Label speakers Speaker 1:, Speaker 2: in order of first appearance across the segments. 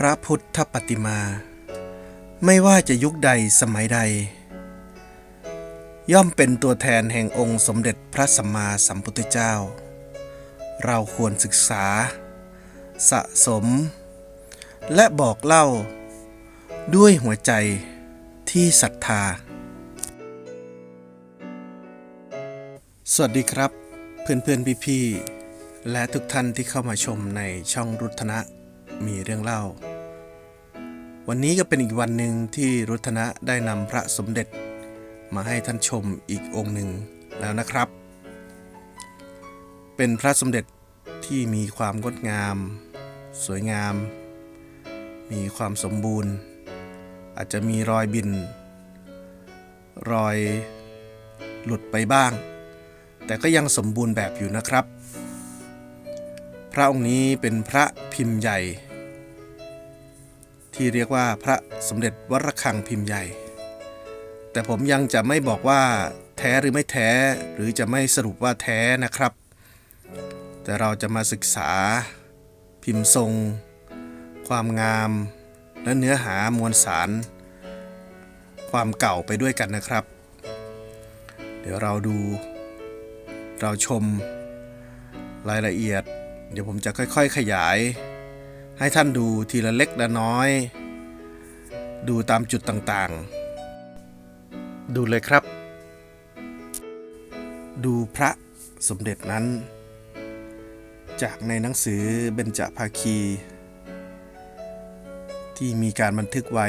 Speaker 1: พระพุทธปฏิมา ไม่ว่าจะยุคใดสมัยใด ย่อมเป็นตัวแทนแห่งองค์สมเด็จพระสัมมาสัมพุทธเจ้า เราควรศึกษา สะสม และบอกเล่า ด้วยหัวใจที่ศรัทธา สวัสดีครับ เพื่อนเพื่อนพี่พี่ๆและทุกท่านที่เข้ามาชมในช่องรุทนะ มีเรื่องเล่า วันนี้ก็เป็นอีกวันหนึ่งที่รุทนะได้นำพระสมเด็จ มาให้ท่านชมอีกองค์หนึ่งแล้วนะครับ เป็นพระสมเด็จที่มีความงดงาม สวยงาม มีความสมบูรณ์ อาจจะมีรอยบิน รอยหลุดไปบ้าง แต่ก็ยังสมบูรณ์แบบอยู่นะครับ พระองค์นี้เป็นพระพิมพ์ใหญ่ ที่เรียกว่าพระสมเด็จวระฆังพิมพ์ใหญ่ แต่ผมยังจะไม่บอกว่าแท้หรือไม่แท้หรือจะไม่สรุปว่าแท้นะครับ แต่เราจะมาศึกษา พิมพ์ทรง ความงาม และเนื้อหามวลสาร ความเก่าไปด้วยกันนะครับ เดี๋ยวเราดู เราชมรายละเอียด เดี๋ยวผมจะค่อย ๆขยาย ให้ท่านดูทีละเล็กละน้อย ดูตามจุดต่างๆ ดูเลยครับ ดูพระสมเด็จนั้น จากในหนังสือเบญจภาคี ที่มีการบันทึกไว้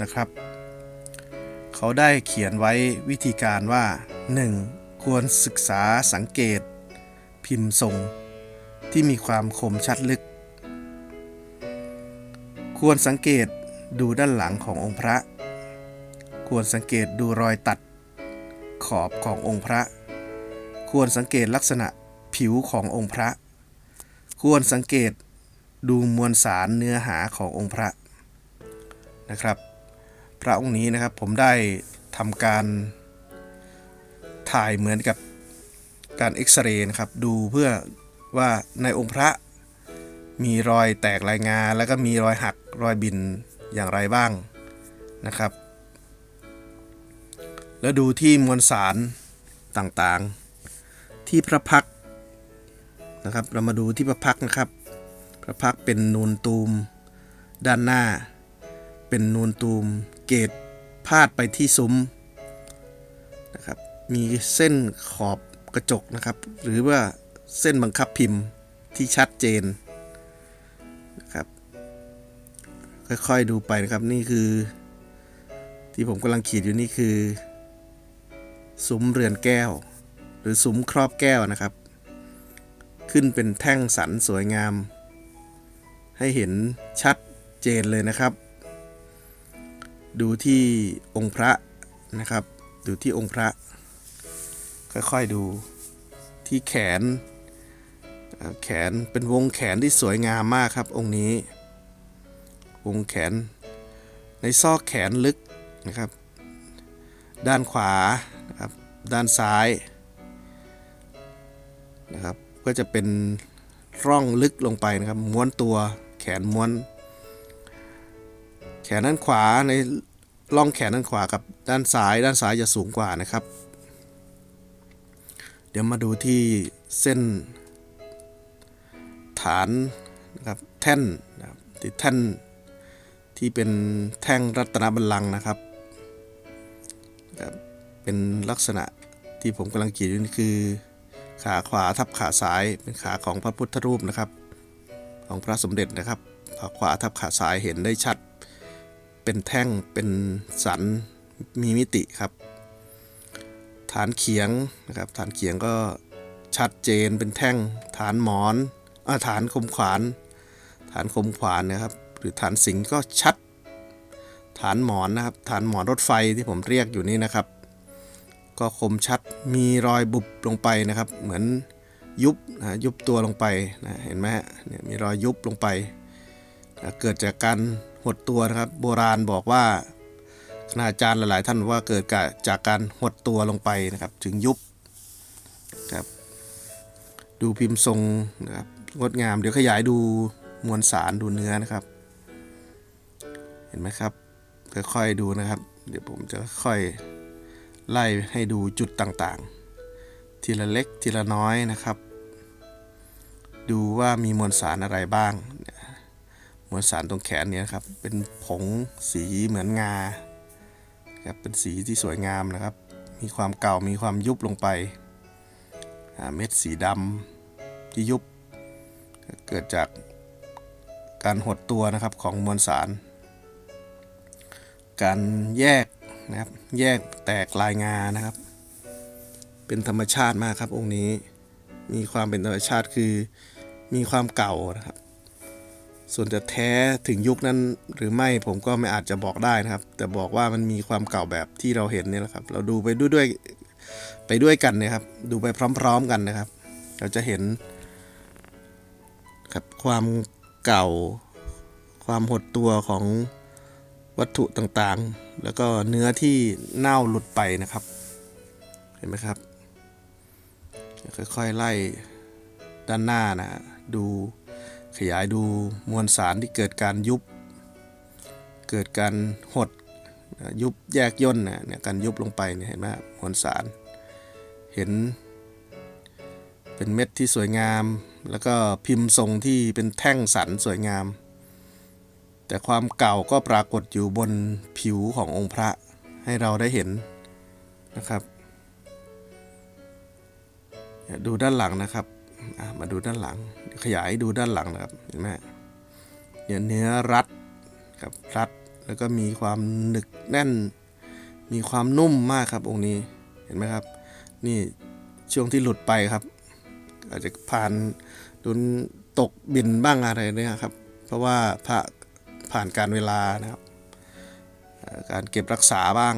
Speaker 1: นะครับ เขาได้เขียนไว้วิธีการว่า 1. ควรศึกษาสังเกต พิมพ์ทรง ที่มีความคมชัดลึก ควรสังเกตดูด้านหลังขององค์พระ ควรสังเกตดูรอยตัด ขอบขององค์พระ ควรสังเกตลักษณะผิวขององค์พระ ควรสังเกตดูมวลสารเนื้อหาขององค์พระนะครับ พระองค์นี้นะครับผมได้ทำการถ่ายเหมือนกับการเอ็กซเรย์นะครับ ดูเพื่อ ว่าในองค์พระมีรอยแตกรายงานแล้วก็มีรอยหักรอยบินอย่างไรบ้างนะครับ แล้วดูที่มวลสารต่างๆ ที่พระพักนะครับ เรามาดูที่พระพักนะครับ พระพักเป็นนูนตูม ด้านหน้า เป็นนูนตูม เกตพาดไปที่ซุ้มนะครับ มีเส้นขอบกระจกนะครับ หรือว่า เส้นบังคับพิมพ์ที่ชัดเจนนะครับค่อยๆดูไปนะครับนี่คือ ที่ผมกำลังขีดอยู่นี่คือซุ้มเรือนแก้ว หรือซุ้มครอบแก้วนะครับ ขึ้นเป็นแท่งสันสวยงาม ให้เห็นชัดเจนเลยนะครับ ดูที่องค์พระนะครับ ดูที่องค์พระ ค่อยๆดูที่แขน แขนเป็นวงแขนที่สวยงามมากครับ องค์นี้ วงแขน ในซอกแขนลึกนะครับ ด้านขวานะครับด้านซ้ายนะครับก็จะเป็นร่องลึกลงไปนะครับ ม้วนตัวแขนม้วน แขนด้านขวาในร่องแขนด้านขวากับด้านซ้ายด้านซ้ายจะสูงกว่านะครับ เดี๋ยวมาดูที่เส้น ฐานนะครับแท่นนะครับที่แท่นที่เป็นแท่งรัตนบัลลังก์นะครับ เป็นลักษณะที่ผมกำลังขีดอยู่นี่คือ ขาขวาทับขาซ้าย เป็นขาของพระพุทธรูปนะครับ ของพระสมเด็จนะครับ ขาขวาทับขาซ้ายเห็นได้ชัด เป็นแท่งเป็นสันมีมิติครับ ฐานเขียงนะครับ ฐานเขียงก็ชัดเจนเป็นแท่งฐานหมอน ฐานคมขวาน ฐานคมขวานนะครับ หรือฐานสิงก็ชัด ฐานหมอนนะครับ ฐานหมอนรถไฟที่ผมเรียกอยู่นี่นะครับ ก็คมชัดมีรอยบุบลงไปนะครับ เหมือนยุบนะยุบตัวลงไปนะเห็นไหมเนี่ยมีรอยยุบลงไปนะเกิดจากการหดตัวนะครับ โบราณบอกว่าคณาจารย์หลาย ๆ ท่านว่าเกิดจากการหดตัวลงไปนะครับ ถึงยุบครับดูพิมพ์ทรงนะครับ งดงาม เดี๋ยวขยายดูมวลสารดูเนื้อนะครับ เห็นไหมครับค่อยๆดูนะครับ เดี๋ยวผมจะค่อยไล่ให้ดูจุดต่างๆ ทีละเล็กทีละน้อยนะครับ ดูว่ามีมวลสารอะไรบ้าง มวลสารตรงแขนเนี่ยนะครับ เป็นผงสีเหมือนงาครับเป็นสีที่สวยงามนะครับ มีความเก่ามีความยุบลงไป เม็ดสีดำที่ยุบ เกิดจากการหดตัวนะครับของมวลสาร การแยกนะครับแยกแตกลายงานะครับ เป็นธรรมชาติมากครับองค์นี้ มีความเป็นธรรมชาติคือมีความเก่านะครับ ส่วนจะแท้ถึงยุคนั้นหรือไม่ผมก็ไม่อาจจะบอกได้นะครับ แต่บอกว่ามันมีความเก่าแบบที่เราเห็นเนี่ยแหละครับ เราดูไปด้วยด้วยไปด้วยกันนะครับ ดูไปพร้อม ๆกันนะครับ เราจะเห็น ครับความเก่า ความหดตัวของวัตถุต่างๆ แล้วก็เนื้อที่เน่าหลุดไปนะครับ เห็นไหมครับ ค่อยๆไล่ด้านหน้านะดูขยายดูมวลสารที่เกิดการยุบ เกิดการหดยุบแยกย่นนะเนี่ยการยุบลงไปเนี่ยเห็นไหมมวลสาร เห็น เป็นเม็ดที่สวยงาม แล้วก็พิมพ์ทรงที่เป็นแท่งสันสวยงาม แต่ความเก่าก็ปรากฏอยู่บนผิวขององค์พระให้เราได้เห็นนะครับ ดูด้านหลังนะครับมาดูด้านหลัง ขยายดูด้านหลังนะครับเห็นไหมเนี่ยเนื้อรัดครับรัดแล้วก็มีความหนึกแน่น มีความนุ่มมากครับองค์นี้เห็นไหมครับ นี่ช่วงที่หลุดไปครับ อาจจะผ่านโดนตกบินบ้างอะไรเนี่ยครับ เพราะว่าพระผ่านการเวลานะครับ การเก็บรักษาบ้าง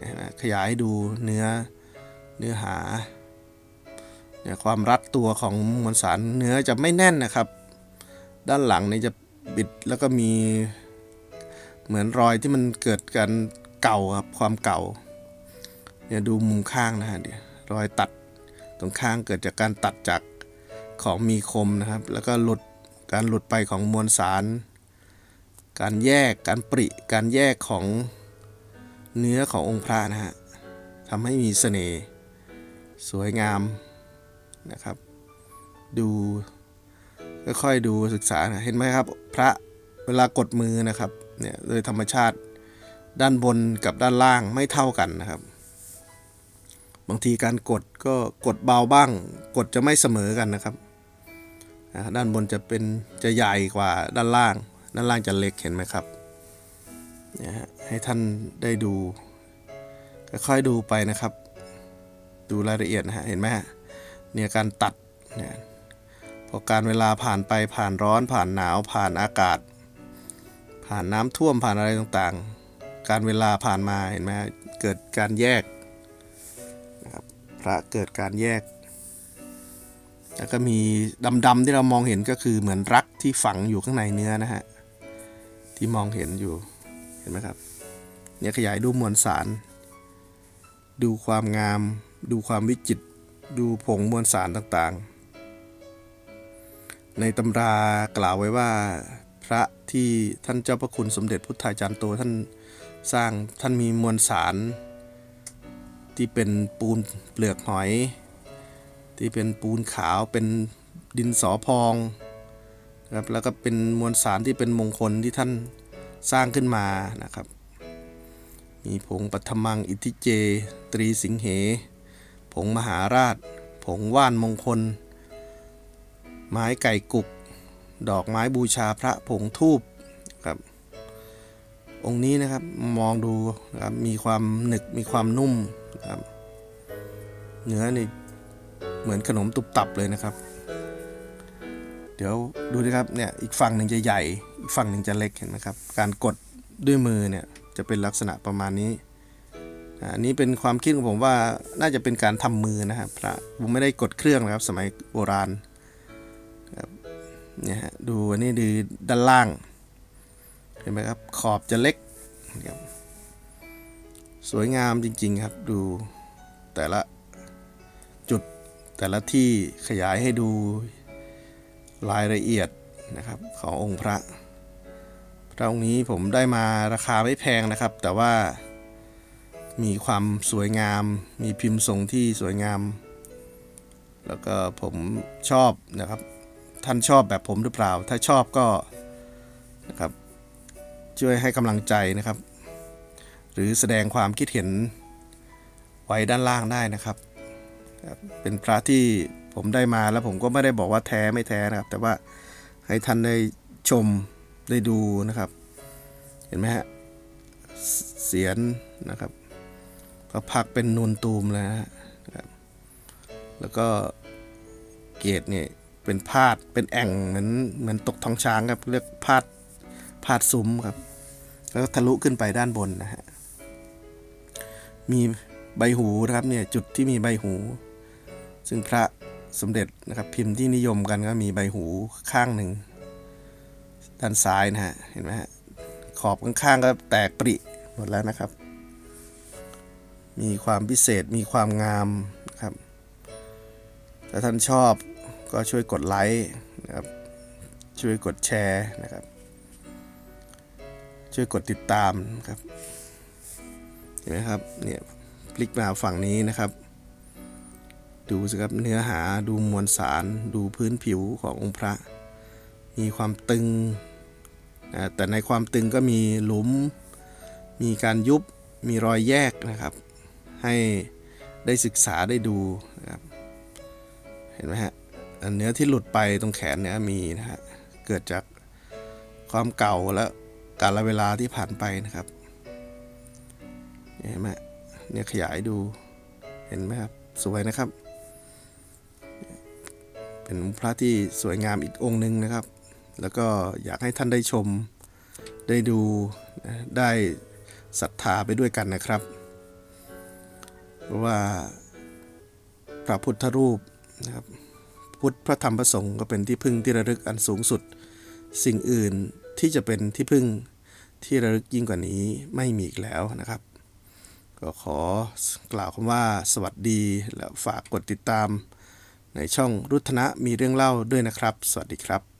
Speaker 1: นะขยายดูเนื้อเนื้อหาเนี่ยความรัดตัวของมวลสารเนื้อจะไม่แน่นนะครับ ด้านหลังนี่จะบิดแล้วก็มีเหมือนรอยที่มันเกิดการเก่าครับความเก่าเนี่ยดูมุมข้างนะฮะเดี๋ยวรอยตัด งข้างเกิดจากการตัดจากของมีคมนะครับ แล้วก็หลุดการหลุดไปของมวลสาร การแยกการปริ การแยกของเนื้อขององค์พระนะฮะทำให้มีเสน่ห์สวยงามนะครับ ดูค่อยๆดูศึกษานะเห็นไหมครับ พระเวลากดมือนะครับเนี่ยโดยธรรมชาติด้านบนกับด้านล่างไม่เท่ากันนะครับ บางทีการกดก็กดเบาบ้าง กดจะไม่เสมอกันนะครับ ด้านบนจะเป็นจะใหญ่กว่าด้านล่าง ด้านล่างจะเล็กเห็นไหมครับเนี่ยฮะให้ท่านได้ดูค่อยๆดูไปนะครับ ดูรายละเอียดนะฮะเห็นไหมฮะเนี่ยการตัดเนี่ยพอการเวลาผ่านไปผ่านร้อนผ่านหนาวผ่านอากาศ ผ่านน้ำท่วมผ่านอะไรต่างๆ การเวลาผ่านมาเห็นไหมเกิดการแยก พระเกิดการแยก แล้วก็มีดำๆที่เรามองเห็นก็คือเหมือนรักที่ฝังอยู่ข้างในเนื้อนะฮะ ที่มองเห็นอยู่เห็นไหมครับ เนี่ยขยายดูมวลสาร ดูความงาม ดูความวิจิตรดูผงมวลสารต่างๆ ในตำรากล่าวไว้ว่าพระที่ท่านเจ้าพระคุณสมเด็จพุทธาจารย์โตท่านสร้างท่านมีมวลสาร ที่เป็นปูนเปลือกหอย ที่เป็นปูนขาวเป็นดินสอพองครับแล้วก็เป็นมวลสารที่เป็นมงคลที่ท่านสร้างขึ้นมานะครับ มีผงปัทมังอิทิเจ ตรีสิงเห ผงมหาราช ผงว่านมงคล ไม้ไก่กุก ดอกไม้บูชาพระผงทูบครับองค์นี้นะครับมองดูนะครับมีความหนึกมีความนุ่ม นะครับ เนื้อนี่เหมือนขนมตุบตับเลยนะครับ เดี๋ยวดูนะครับเนี่ยอีกฝั่งหนึ่งจะใหญ่ อีกฝั่งหนึ่งจะเล็กเห็นไหมครับ การกดด้วยมือเนี่ยจะเป็นลักษณะประมาณนี้อันนี้เป็นความคิดของผมว่าน่าจะเป็นการทำมือนะครับพระผมไม่ได้กดเครื่องนะครับ สมัยโบราณครับเนี่ยฮะดูอันนี้ดูด้านล่าง เห็นไหมครับขอบจะเล็กครับ สวยงามจริง ๆ ครับ ดูแต่ละจุดแต่ละที่ขยายให้ดูรายละเอียดนะครับ ขององค์พระพระองค์นี้ผมได้มาราคาไม่แพงนะครับ แต่ว่ามีความสวยงาม มีพิมพ์ทรงที่สวยงาม แล้วก็ผมชอบนะครับ ท่านชอบแบบผมหรือเปล่า ถ้าชอบก็นะครับช่วยให้กำลังใจนะครับ หรือแสดงความคิดเห็นไว้ด้านล่างได้นะครับ เป็นพระที่ผมได้มาแล้วผมก็ไม่ได้บอกว่าแท้ไม่แท้นะครับ แต่ว่าให้ท่านได้ชมได้ดูนะครับ เห็นไหมฮะเสียนนะครับพระพักเป็นนูนตูมเลยนะฮะครับแล้วก็เกตเนี่ยเป็นพาดเป็นแอ่งเหมือนเหมือนตกท้องช้างครับเรียกพาดพาดซุ้มครับ แล้วทะลุขึ้นไปด้านบนนะฮะ มีใบหูนะครับเนี่ยจุดที่มีใบหู ซึ่งพระสมเด็จนะครับพิมพ์ที่นิยมกันก็มีใบหูข้างหนึ่ง ด้านซ้ายนะฮะเห็นไหมฮะขอบข้างๆก็แตกปริหมดแล้วนะครับ มีความพิเศษมีความงามนะครับถ้าท่านชอบก็ช่วยกดไลค์นะครับช่วยกดแชร์นะครับ ช่วยกดติดตามครับ เห็นไหมครับเนี่ยพลิกมาฝั่งนี้นะครับ ดูสิครับเนื้อหาดูมวลสาร ดูพื้นผิวขององค์พระ มีความตึงนะแต่ในความตึงก็มีหลุม มีการยุบมีรอยแยกนะครับ ให้ได้ศึกษาได้ดูนะครับเห็นไหมฮะเนื้อที่หลุดไปตรงแขนเนี่ยมีนะฮะเกิดจากความเก่าและกาลเวลาที่ผ่านไปนะครับ เห็นไหมเนี่ยขยายดูเห็นไหมครับสวยนะครับ เป็นพระที่สวยงามอีกองค์หนึ่งนะครับ แล้วก็อยากให้ท่านได้ชมได้ดูได้ศรัทธาไปด้วยกันนะครับ เพราะว่าพระพุทธรูปนะครับพุทธพระธรรมพระสงฆ์ก็เป็นที่พึ่งที่ระลึกอันสูงสุด สิ่งอื่นที่จะเป็นที่พึ่งที่ระลึกยิ่งกว่านี้ไม่มีอีกแล้วนะครับ ก็ขอกล่าวคำว่าสวัสดี และฝากกดติดตามในช่องรุทนะมีเรื่องเล่าด้วยนะครับ สวัสดีครับ